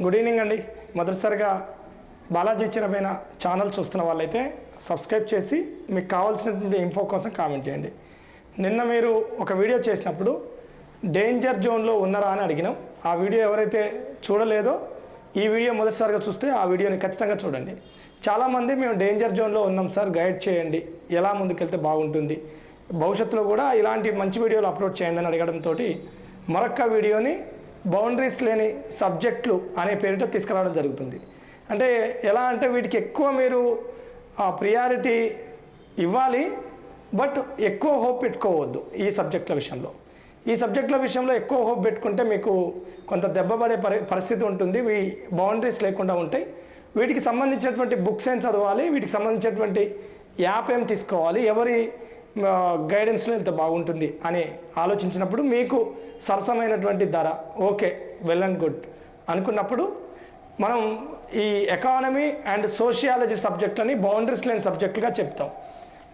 Good evening అండి. మొదటిసారిగా Balaji చిరమైన channel చూస్తున్న వాళ్ళైతే సబ్స్క్రైబ్ చేసి మీకు కావాల్సినటువంటి ఇన్ఫో కోసం కామెంట్ చేయండి. నిన్న మీరు ఒక వీడియో చేసినప్పుడు డేంజర్ జోన్లో ఉన్నారా అని అడిగినాం. ఆ వీడియో ఎవరైతే చూడలేదో ఈ వీడియో మొదటిసారిగా చూస్తే ఆ వీడియోని ఖచ్చితంగా చూడండి. చాలామంది మేము డేంజర్ జోన్లో ఉన్నాం సార్ గైడ్ చేయండి. ఎలా ముందుకెళ్తే బాగుంటుంది. భవిష్యత్తులో కూడా ఇలాంటి మంచి వీడియోలు అప్లోడ్ చేయండి అని అడగడంతో మరొక వీడియోని బౌండరీస్ లేని సబ్జెక్టులు అనే పేరుతో తీసుకురావడం జరుగుతుంది. అంటే ఎలా అంటే వీటికి ఎక్కువ మీరు ప్రియారిటీ ఇవ్వాలి బట్ ఎక్కువ హోప్ పెట్టుకోవద్దు ఈ సబ్జెక్టుల విషయంలో. ఈ సబ్జెక్టుల విషయంలో ఎక్కువ హోప్ పెట్టుకుంటే మీకు కొంత దెబ్బపడే పరి పరిస్థితి ఉంటుంది. ఇవి బౌండరీస్ లేకుండా ఉంటాయి. వీటికి సంబంధించినటువంటి బుక్స్ ఏం చదవాలి? వీటికి సంబంధించినటువంటి యాప్ ఏం తీసుకోవాలి? ఎవరి గైడెన్స్లో ఎంత బాగుంటుంది అని ఆలోచించినప్పుడు మీకు సరసమైనటువంటి ధర ఓకే వెల్ అండ్ గుడ్ అనుకున్నప్పుడు మనం ఈ ఎకానమీ అండ్ సోషియాలజీ సబ్జెక్టులని బౌండరీస్ లేని సబ్జెక్టులుగా చెప్తాం.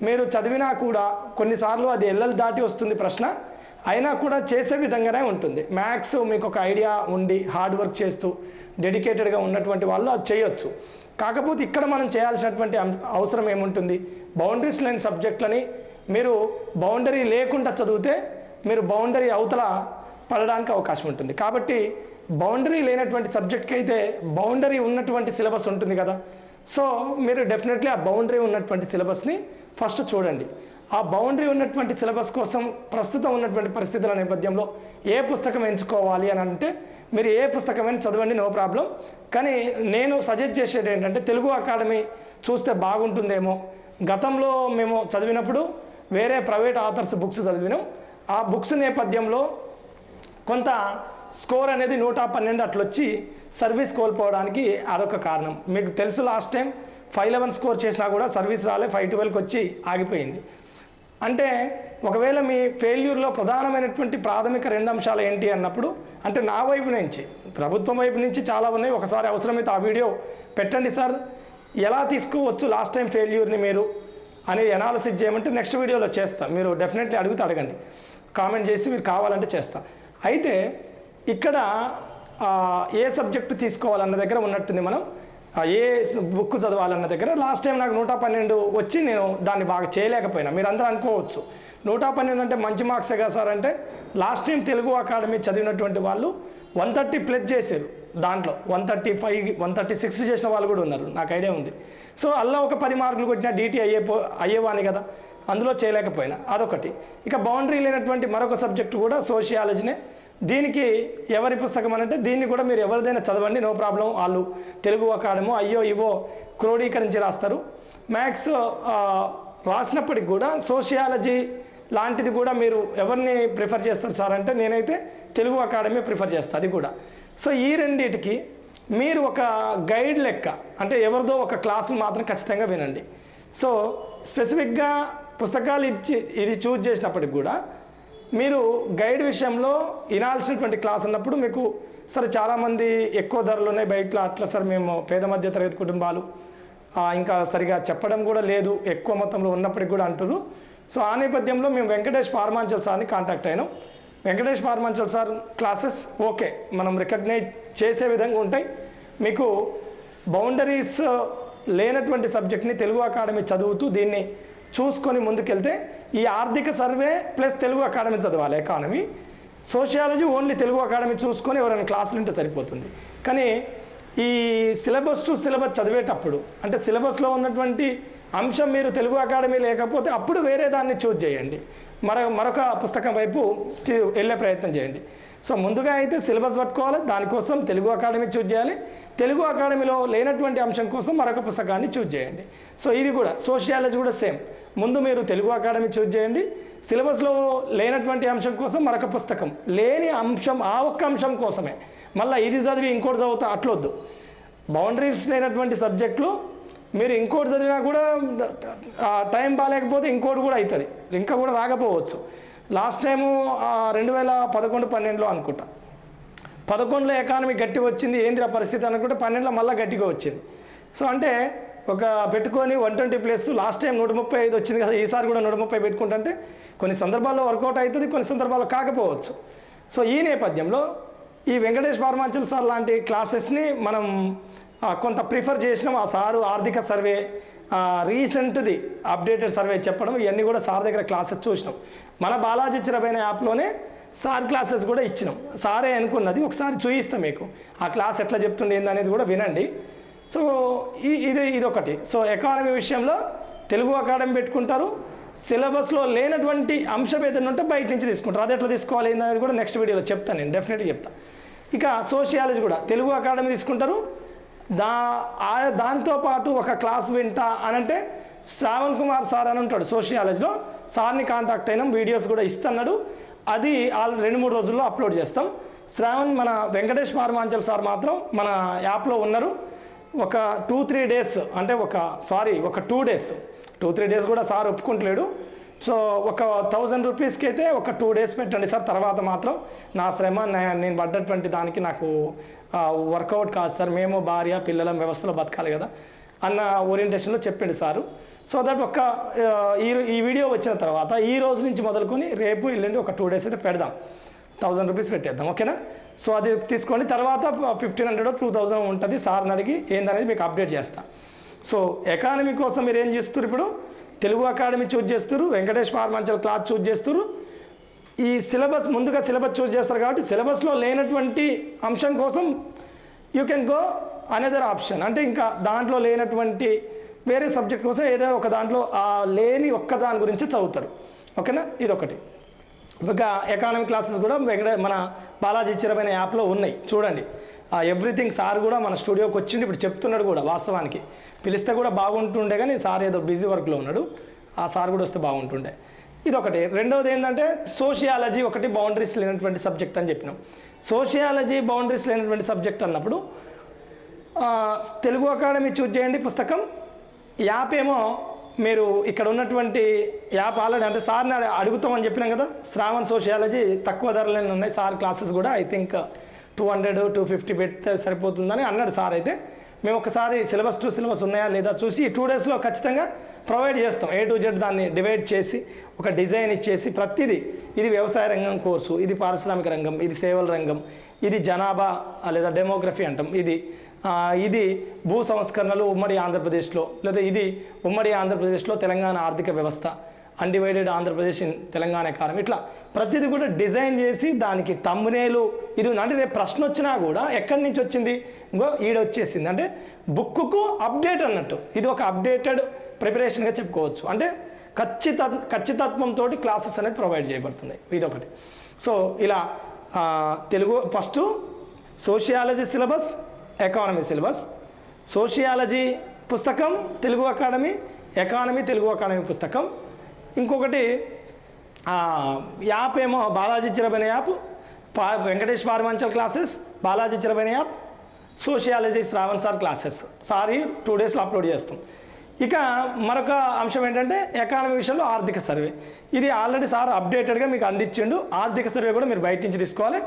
మీరు చదివినా కూడా కొన్నిసార్లు అది ఎల్లలు దాటి వస్తుంది ప్రశ్న అయినా కూడా చేసే విధంగానే ఉంటుంది. మ్యాథ్స్ మీకు ఒక ఐడియా ఉండి హార్డ్ వర్క్ చేస్తూ డెడికేటెడ్గా ఉన్నటువంటి వాళ్ళు అది చేయొచ్చు. కాకపోతే ఇక్కడ మనం చేయాల్సినటువంటి అం- అవసరం ఏముంటుంది? బౌండరీస్ లేని సబ్జెక్టులని మీరు బౌండరీ లేకుండా చదివితే మీరు బౌండరీ అవతల పడడానికి అవకాశం ఉంటుంది. కాబట్టి బౌండరీ లేనటువంటి సబ్జెక్ట్కి అయితే బౌండరీ ఉన్నటువంటి సిలబస్ ఉంటుంది కదా. సో మీరు డెఫినెట్లీ ఆ బౌండరీ ఉన్నటువంటి సిలబస్ని ఫస్ట్ చూడండి. ఆ బౌండరీ ఉన్నటువంటి సిలబస్ కోసం ప్రస్తుతం ఉన్నటువంటి పరిస్థితుల నేపథ్యంలో ఏ పుస్తకం ఎంచుకోవాలి అని అంటే మీరు ఏ పుస్తకమైనా చదవండి నో ప్రాబ్లం. కానీ నేను సజెస్ట్ చేసేది ఏంటంటే తెలుగు అకాడమీ చూస్తే బాగుంటుందేమో. గతంలో మేము చదివినప్పుడు వేరే ప్రైవేట్ ఆథర్స్ బుక్స్ చదివినాం. ఆ బుక్స్ నేపథ్యంలో కొంత స్కోర్ అనేది నూట పన్నెండు అట్లొచ్చి సర్వీస్ కోల్పోవడానికి అదొక కారణం. మీకు తెలుసు last time five eleven score చేసినా కూడా సర్వీస్ రాలే ఫైవ్ ట్వెల్వ్కి వచ్చి ఆగిపోయింది. అంటే ఒకవేళ మీ ఫెయిల్యూర్లో ప్రధానమైనటువంటి ప్రాథమిక రెండు అంశాలు ఏంటి అన్నప్పుడు అంటే నా వైపు నుంచి ప్రభుత్వం వైపు నుంచి చాలా ఉన్నాయి. ఒకసారి అవసరమైతే ఆ వీడియో పెట్టండి సార్. ఎలా తీసుకోవచ్చు లాస్ట్ టైం ఫెయిల్యూర్ని మీరు? అనేది ఎనాలిసిస్ చేయమంటే నెక్స్ట్ వీడియోలో చేస్తాను మీరు డెఫినెట్లీ అడిగితే అడగండి. కామెంట్ చేసి మీరు కావాలంటే చేస్తాను అయితే ఇక్కడ ఏ సబ్జెక్టు తీసుకోవాలన్న దగ్గర ఉన్నట్టుంది మనం. ఏ బుక్ చదవాలన్న దగ్గర. లాస్ట్ టైం నాకు నూట పన్నెండు వచ్చి నేను దాన్ని బాగా చేయలేకపోయినా. మీరు అందరూ అనుకోవచ్చు. నూట పన్నెండు అంటే మంచి మార్క్సే కదా సార్ అంటే లాస్ట్ టైం తెలుగు అకాడమీ చదివినటువంటి వాళ్ళు వన్ థర్టీ ప్లస్ చేశారు. దాంట్లో one thirty five one thirty six చేసిన వాళ్ళు కూడా ఉన్నారు. నాకు ఐడియా ఉంది. సో అలా ఒక పది మార్కులు కొట్టినా డీటీ అయ్యే పో అయ్యేవాని కదా. అందులో చేయలేకపోయినా. అదొకటి. ఇక బౌండరీ లేనటువంటి మరొక సబ్జెక్టు కూడా సోషియాలజీనే దీనికి ఎవరి పుస్తకం అని అంటే దీన్ని కూడా మీరు ఎవరిదైనా చదవండి నో ప్రాబ్లం. వాళ్ళు తెలుగు అకాడమో అయ్యో ఇవో క్రోడీకరించి రాస్తారు. మ్యాథ్స్ రాసినప్పటికి కూడా సోషియాలజీ లాంటిది కూడా మీరు ఎవరిని ప్రిఫర్ చేస్తారు సార్ అంటే నేనైతే తెలుగు అకాడమీ ప్రిఫర్ చేస్తాను అది కూడా. సో ఈ రెండింటికి మీరు ఒక గైడ్ లెక్క అంటే ఎవరిదో ఒక క్లాసులు మాత్రం ఖచ్చితంగా వినండి. సో స్పెసిఫిక్గా పుస్తకాలు ఇచ్చి ఇది చూజ్ చేసినప్పటికి కూడా మీరు గైడ్ విషయంలో వినాల్సినటువంటి క్లాస్ ఉన్నప్పుడు మీకు సరే చాలామంది ఎక్కువ ధరలు ఉన్నాయి బయటలో అట్లా సార్ మేము పేద మధ్య తరగతి కుటుంబాలు ఇంకా సరిగా చెప్పడం కూడా లేదు ఎక్కువ మొత్తంలో ఉన్నప్పటికి కూడా అంటున్నారు సో ఆ నేపథ్యంలో మేము వెంకటేష్ ఫార్మాంచల్ సార్ని కాంటాక్ట్ అయినాం. వెంకటేష్ మార్మంచల్ సార్ క్లాసెస్ ఓకే మనం రికగ్నైజ్ చేసే విధంగా ఉంటాయి. మీకు బౌండరీస్ లేనటువంటి సబ్జెక్ట్ని తెలుగు అకాడమీ చదువుతూ దీన్ని చూసుకొని ముందుకెళ్తే ఈ ఆర్థిక సర్వే ప్లస్ తెలుగు అకాడమీ చదవాలి economy. Sociology only Telugu Academy చూసుకొని ఎవరైనా క్లాసులు ఉంటే సరిపోతుంది. కానీ ఈ సిలబస్ టు సిలబస్ చదివేటప్పుడు అంటే సిలబస్లో ఉన్నటువంటి అంశం మీరు తెలుగు అకాడమీ లేకపోతే అప్పుడు వేరే దాన్ని చూజ్ చేయండి. మరొక మరొక పుస్తకం వైపు వెళ్ళే ప్రయత్నం చేయండి. సో ముందుగా అయితే సిలబస్ పట్టుకోవాలి దానికోసం తెలుగు అకాడమీ చూజ్ చేయాలి. తెలుగు అకాడమీలో లేనటువంటి అంశం కోసం మరొక పుస్తకాన్ని చూజ్ చేయండి. సో ఇది కూడా సోషియాలజీ కూడా సేమ్. ముందు మీరు తెలుగు అకాడమీ చూజ్ చేయండి. సిలబస్లో లేనటువంటి అంశం కోసం మరొక పుస్తకం. లేని అంశం ఆ ఒక్క అంశం కోసమే. మళ్ళీ ఇది చదివి ఇంకోటి చదువుతా అట్లొద్దు. బౌండరీస్ లేనటువంటి సబ్జెక్టులు మీరు ఇంకోటి చదివినా కూడా టైం బాగాలేకపోతే ఇంకోటి కూడా అవుతుంది. ఇంకా కూడా రాకపోవచ్చు. లాస్ట్ టైము రెండు వేల పదకొండు పన్నెండులో అనుకుంటా. పదకొండులో ఎకానమీ గట్టి వచ్చింది ఏంది ఆ పరిస్థితి అనుకుంటే పన్నెండులో మళ్ళీ గట్టిగా వచ్చింది. సో అంటే ఒక పెట్టుకొని one twenty plus last time నూట ముప్పై ఐదు వచ్చింది కదా ఈసారి కూడా నూట ముప్పై పెట్టుకుంటుంటే కొన్ని సందర్భాల్లో వర్కౌట్ అవుతుంది కొన్ని సందర్భాల్లో కాకపోవచ్చు. సో ఈ నేపథ్యంలో ఈ వెంకటేష్ పరమాంచల్ సార్ లాంటి క్లాసెస్ని మనం కొంత ప్రిఫర్ చేసినాం. ఆ సారు ఆర్థిక సర్వే రీసెంట్ది అప్డేటెడ్ సర్వే చెప్పడం ఇవన్నీ కూడా సార్ దగ్గర క్లాసెస్ చూసినాం. మన బాలాజీ చిరబైన యాప్లోనే సార్ క్లాసెస్ కూడా ఇచ్చినాం. సారే అనుకున్నది ఒకసారి చూపిస్తాం మీకు. ఆ క్లాస్ ఎట్లా చెప్తుండే అనేది కూడా వినండి. సో ఈ ఇది ఇదొకటి. సో ఎకానమీ విషయంలో తెలుగు అకాడమీ పెట్టుకుంటారు. సిలబస్లో లేనటువంటి అంశం ఏదైనా ఉంటే బయట నుంచి తీసుకుంటారు. అది ఎట్లా తీసుకోవాలి అనేది కూడా నెక్స్ట్ వీడియోలో చెప్తాను నేను. డెఫినెట్గా చెప్తాను ఇక సోషియాలజీ కూడా తెలుగు అకాడమీ తీసుకుంటారు. దా దాంతోపాటు ఒక క్లాస్ వింటా అని అంటే శ్రావణ్ కుమార్ సార్ అని ఉంటాడు సోషియాలజీలో. సార్ని కాంటాక్ట్ అయినాం వీడియోస్ కూడా ఇస్తున్నాడు. అది రెండు మూడు రోజుల్లో అప్లోడ్ చేస్తాం. శ్రావణ్ మన వెంకటేష్ మార్మాంచల్ సార్ మాత్రం మన యాప్లో ఉన్నారు. ఒక టూ త్రీ డేస్ అంటే ఒక సారీ ఒక two days. Two three days కూడా సార్ ఒప్పుకుంటలేడు. సో ఒక థౌజండ్ రూపీస్కి అయితే ఒక టూ డేస్ పెట్టండి సార్ తర్వాత మాత్రం నా శ్రమ నేను పడ్డటువంటి దానికి నాకు వర్కౌట్ కాదు సార్. మేము భార్య పిల్లల వ్యవస్థలో బతకాలి కదా అన్న ఓరియంటేషన్లో చెప్పిండు సారు. సో దట్ ఒక ఈ ఈ వీడియో వచ్చిన తర్వాత ఈ రోజు నుంచి మొదలుకొని రేపు ఇల్లుండి ఒక టూ డేస్ అయితే పెడదాం. థౌజండ్ రూపీస్ పెట్టేద్దాం ఓకేనా? సో అది తీసుకోండి. తర్వాత ఫిఫ్టీన్ హండ్రెడ్ టూ థౌజండ్ ఉంటుంది. సార్ని అడిగి ఏందనేది మీకు అప్డేట్ చేస్తాను సో ఎకానమీ కోసం మీరు ఏం చేస్తారు ఇప్పుడు? తెలుగు అకాడమీ చూజ్ చేస్తారు వెంకటేష్ పార్మాంచల్ క్లాత్ చూజ్ చేస్తారు ఈ సిలబస్ ముందుగా సిలబస్ చూజ్ చేస్తారు కాబట్టి సిలబస్లో లేనటువంటి అంశం కోసం you can go another option. అంటే ఇంకా దాంట్లో లేనటువంటి వేరే సబ్జెక్ట్ కోసం ఏదైనా ఒక దాంట్లో ఆ లేని ఒక్క దాని గురించి చదువుతారు. ఓకేనా? ఇదొకటి. ఇంకా ఎకానమీ క్లాసెస్ కూడా వెంకట మన బాలాజీ చిరమైన యాప్లో ఉన్నాయి. చూడండి. ఎవ్రీథింగ్ సార్ కూడా మన స్టూడియోకి వచ్చిండి ఇప్పుడు చెప్తున్నాడు కూడా వాస్తవానికి. పిలిస్తే కూడా బాగుంటుండే కానీ సార్ ఏదో బిజీ వర్క్లో ఉన్నాడు ఆ సార్ కూడా వస్తే బాగుంటుండే. ఇదొకటి. రెండవది ఏంటంటే సోషియాలజీ ఒకటి బౌండరీస్ లేనటువంటి సబ్జెక్ట్ అని చెప్పినాం. సోషియాలజీ బౌండరీస్ లేనటువంటి సబ్జెక్ట్ అన్నప్పుడు తెలుగు అకాడమీ చూజ్ చేయండి పుస్తకం. యాప్ ఏమో మీరు ఇక్కడ ఉన్నటువంటి యాప్ ఆల్రెడీ అంటే సార్ని అడుగుతామని చెప్పినాం కదా. శ్రావణ్ సోషియాలజీ తక్కువ ధరలోనే ఉన్నాయి సార్ క్లాసెస్ కూడా. I think two hundred two fifty పెడితే సరిపోతుందని అన్నాడు సార్ అయితే. మేము ఒకసారి సిలబస్ టు సిలబస్ ఉన్నాయా లేదా చూసి టూ డేస్లో ఖచ్చితంగా ప్రొవైడ్ చేస్తాం. ఏ టు జెడ్ దాన్ని డివైడ్ చేసి ఒక డిజైన్ ఇచ్చేసి ప్రతిదీ. ఇది వ్యవసాయ రంగం కోర్సు ఇది పారిశ్రామిక రంగం ఇది సేవల రంగం ఇది జనాభా లేదా డెమోగ్రఫీ అంటాం. ఇది ఇది భూ సంస్కరణలు ఉమ్మడి ఆంధ్రప్రదేశ్లో లేదా ఇది ఉమ్మడి ఆంధ్రప్రదేశ్లో తెలంగాణ ఆర్థిక వ్యవస్థ undivided Andhra Pradesh in Telangana economy ఇట్లా ప్రతిదీ కూడా డిజైన్ చేసి దానికి తమ్మునేలు ఇది అంటే రేపు ప్రశ్న వచ్చినా కూడా ఎక్కడి నుంచి వచ్చింది? ఇంకో ఈడ వచ్చేసింది. అంటే బుక్కు అప్డేట్ అన్నట్టు. ఇది ఒక అప్డేటెడ్ ప్రిపరేషన్గా చెప్పుకోవచ్చు. అంటే ఖచ్చిత ఖచ్చితత్వంతో క్లాసెస్ అనేది ప్రొవైడ్ చేయబడుతున్నాయి. ఇదొకటి. సో ఇలా Telugu first sociology syllabus economy syllabus. Sociology పుస్తకం Telugu Academy economy Telugu Academy పుస్తకం. ఇంకొకటి యాప్ ఏమో బాలాజీ చిరబైన యాప్. పా Venkatesh Paramanchal classes Balaji చిరబని app sociology Shravan sir classes. Sorry two డేస్లో అప్లోడ్ చేస్తాం. ఇక మరొక అంశం ఏంటంటే ఎకానమీ విషయంలో ఆర్థిక సర్వే. ఇది ఆల్రెడీ సార్ అప్డేటెడ్గా మీకు అందించిండు. ఆర్థిక సర్వే కూడా మీరు బయట నుంచి తీసుకోవాలి.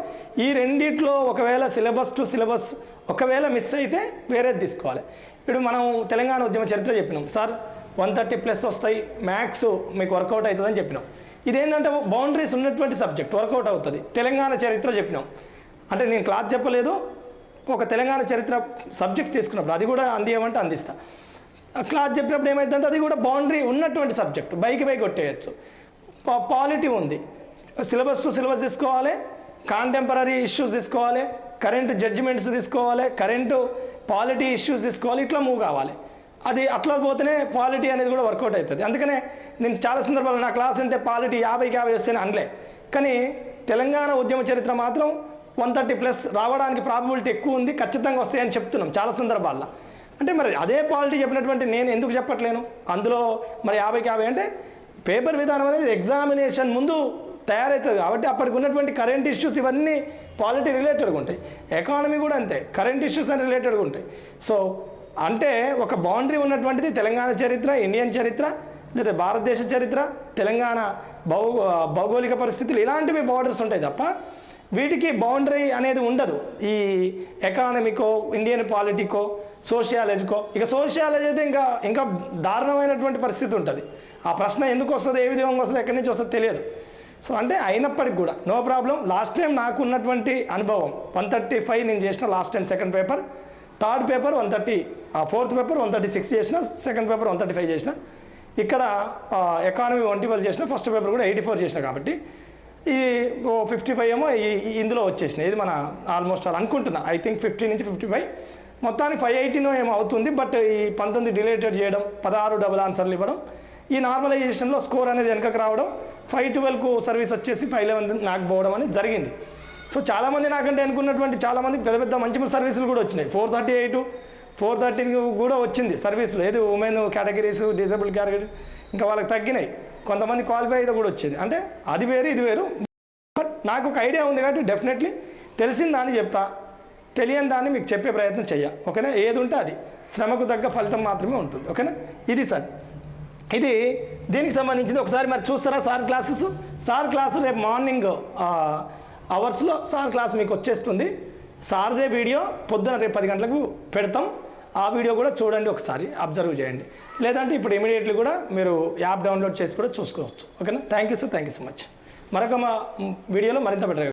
ఈ రెండిట్లో ఒకవేళ సిలబస్ టు సిలబస్ ఒకవేళ మిస్ అయితే వేరేది తీసుకోవాలి. ఇప్పుడు మనం తెలంగాణ ఉద్యమ చరిత్ర చెప్పినాం. సార్ వన్ థర్టీ ప్లస్ వస్తాయి మ్యాథ్స్ మీకు వర్కౌట్ అవుతుందని చెప్పినాం. ఇదేంటంటే బౌండరీస్ ఉన్నటువంటి సబ్జెక్ట్ వర్కౌట్ అవుతుంది. తెలంగాణ చరిత్ర చెప్పినాం. అంటే నేను క్లాస్ చెప్పలేదు ఒక తెలంగాణ చరిత్ర సబ్జెక్ట్ తీసుకున్నప్పుడు అది కూడా అందియమంటే అందిస్తా. ఆ క్లాస్ చెప్పినప్పుడు ఏమైందంటే అది కూడా బౌండరీ ఉన్నటువంటి సబ్జెక్ట్ బైక్ బై కొట్టేయచ్చు. పాలిటీ ఉంది. సిలబస్ టు సిలబస్ తీసుకోవాలి కాంటెంపరీ ఇష్యూస్ తీసుకోవాలి కరెంటు జడ్జిమెంట్స్ తీసుకోవాలి కరెంటు పాలిటీ ఇష్యూస్ తీసుకోవాలి ఇట్లా మూవ్ కావాలి. అది అట్లా పోతేనే పాలిటీ అనేది కూడా వర్కౌట్ అవుతుంది. అందుకనే నేను చాలా సందర్భాల్లో నా క్లాస్ ఉంటే పాలిటీ యాభైకి యాభై వస్తేనే అనలే. కానీ తెలంగాణ ఉద్యమ చరిత్ర మాత్రం వన్ థర్టీ ప్లస్ రావడానికి ప్రాబిలిటీ ఎక్కువ ఉంది ఖచ్చితంగా వస్తాయని చెప్తున్నాం చాలా సందర్భాల్లో. అంటే మరి అదే పాలిటీ చెప్పినటువంటి నేను ఎందుకు చెప్పట్లేను? అందులో మరి యాభైకి యాభై అంటే పేపర్ విధానం అనేది ఎగ్జామినేషన్ ముందు తయారవుతుంది కాబట్టి అప్పటికి ఉన్నటువంటి కరెంట్ ఇష్యూస్ ఇవన్నీ పాలిటీ రిలేటెడ్గా ఉంటాయి. ఎకానమీ కూడా అంతే కరెంట్ ఇష్యూస్ అని రిలేటెడ్గా ఉంటాయి. సో అంటే ఒక బౌండరీ ఉన్నటువంటిది తెలంగాణ చరిత్ర ఇండియన్ చరిత్ర లేదా భారతదేశ చరిత్ర తెలంగాణ భౌ భౌగోళిక పరిస్థితులు ఇలాంటివి బార్డర్స్ ఉంటాయి తప్ప వీటికి బౌండరీ అనేది ఉండదు. ఈ ఎకానమికో ఇండియన్ పాలిటికో సోషియాలజీకో ఇక సోషియాలజీ అయితే ఇంకా ఇంకా దారుణమైనటువంటి పరిస్థితి ఉంటుంది. ఆ ప్రశ్న ఎందుకు వస్తుంది ఏ విధంగా వస్తుంది ఎక్కడి నుంచి వస్తుంది తెలియదు. సో అంటే అయినప్పటికి కూడా నో ప్రాబ్లం లాస్ట్ టైం నాకు ఉన్నటువంటి అనుభవం వన్ థర్టీ ఫైవ్ నేను చేసిన last time second paper third paper one thirty fourth paper one thirty six చేసిన second paper one thirty five చేసిన ఇక్కడ ఎకానమీ వన్ ట్వెల్వ్ చేసిన ఫస్ట్ పేపర్ కూడా ఎయిటీ ఫోర్ చేసిన కాబట్టి ఈ ఓ ఫిఫ్టీ ఫైవ్ ఏమో ఈ ఇందులో వచ్చేసినాయి. ఇది మన ఆల్మోస్ట్ అలా అనుకుంటున్నా. ఐ థింక్ ఫిఫ్టీ నుంచి ఫిఫ్టీ ఫైవ్. మొత్తానికి ఫైవ్ ఎయిటీనో ఏమో అవుతుంది బట్ ఈ పంతొమ్మిది డిలేటెడ్ చేయడం పదహారు డబుల్ ఆన్సర్లు ఇవ్వడం ఈ నార్మలైజేషన్లో స్కోర్ అనేది వెనకకు రావడం ఫైవ్ ట్వెల్వ్కు సర్వీస్ వచ్చేసి ఫైవ్ లెవెన్ నాకు పోవడం అనేది జరిగింది. సో చాలామంది నాకంటే అనుకున్నటువంటి చాలామంది పెద్ద పెద్ద మంచి సర్వీసులు కూడా వచ్చినాయి. Four thirty eight four thirty కూడా వచ్చింది సర్వీసులు. ఏది ఉమెన్ కేటగిరీస్ డిసేబుల్ కేటగిరీస్ ఇంకా వాళ్ళకి తగ్గినాయి. కొంతమంది క్వాలిఫై అయితే కూడా వచ్చింది. అంటే అది వేరు ఇది వేరు. బట్ నాకు ఒక ఐడియా ఉంది కాబట్టి డెఫినెట్లీ తెలిసిన దాన్ని చెప్తా. తెలియని దాన్ని మీకు చెప్పే ప్రయత్నం చెయ్య. ఓకేనా? ఏది ఉంటే అది. శ్రమకు తగ్గ ఫలితం మాత్రమే ఉంటుంది. ఓకేనా? ఇది సార్. ఇది దీనికి సంబంధించింది. ఒకసారి మరి చూస్తారా సార్ క్లాసెస్? సార్ క్లాసు రేపు మార్నింగ్ అవర్స్లో సార్ క్లాస్ మీకు వచ్చేస్తుంది. సార్దే వీడియో పొద్దున రేపు పది గంటలకు పెడతాం. ఆ వీడియో కూడా చూడండి ఒకసారి అబ్జర్వ్ చేయండి. లేదంటే ఇప్పుడు ఇమీడియట్లీ కూడా మీరు యాప్ డౌన్లోడ్ చేసి కూడా చూసుకోవచ్చు. ఓకేనా? Thank you sir thank you so much. మరొక మా వీడియోలో మరింత బెటర్